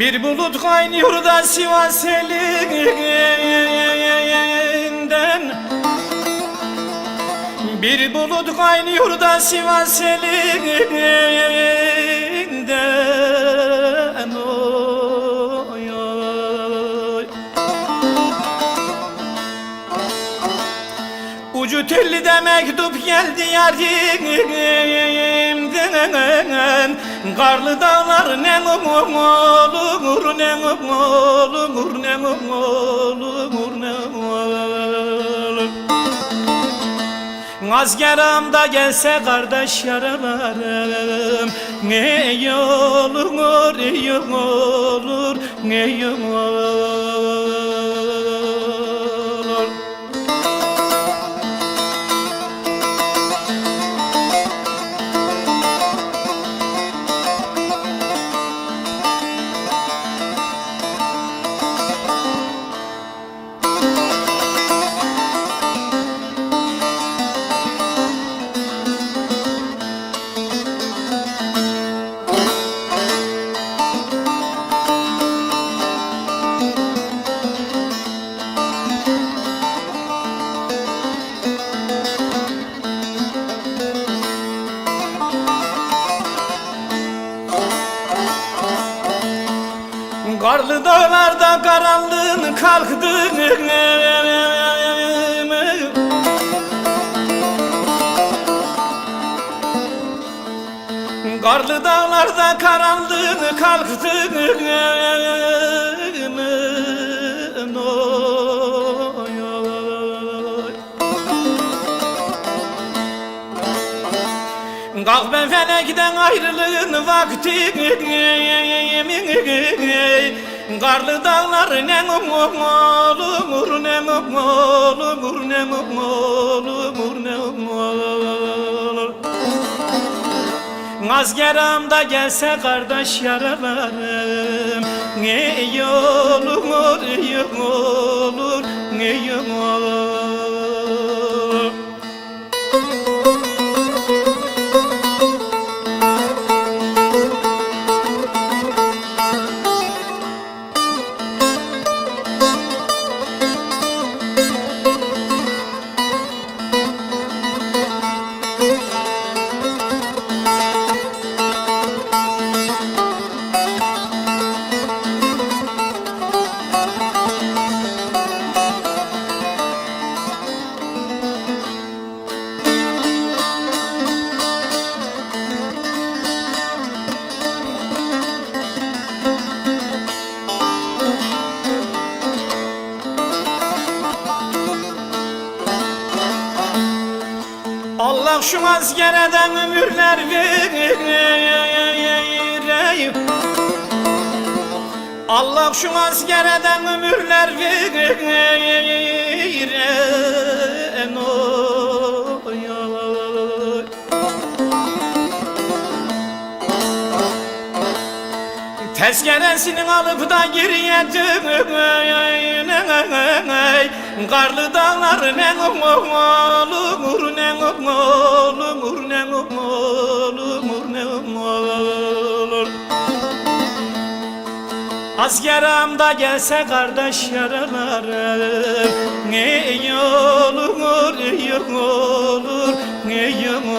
Bir bulut kaynıyor da Sivas elinden. Bir bulut kaynıyor da Sivas elinden. Oy, oy. Ucu telli de mektup geldi yarimden Karlı dağlar ne olur ne olur ne olur ne olur Azgeram da gelse kardeş yaralarım Ne olur ne olur ne olur Karlı dağlarda karanlığın kalktı. Karlı dağlarda karanlığın kalktı Kalk ben felekten ayrılığın vakti. Karlı dağlar ne olur ne olur ne olur ne olur Azgeram da gelse kardeş yaralarım. Ne olur, iyi olur, ne olur Allah şu askereden ömürler vereyim Allah şu askereden ömürler vereyim Tezkeresini alıp da geriye Karlı dağlar ne olur ne olur ne olur ne olur Askeram da gelse kardeş yaralarım Ne olur, iyi olur, ne olur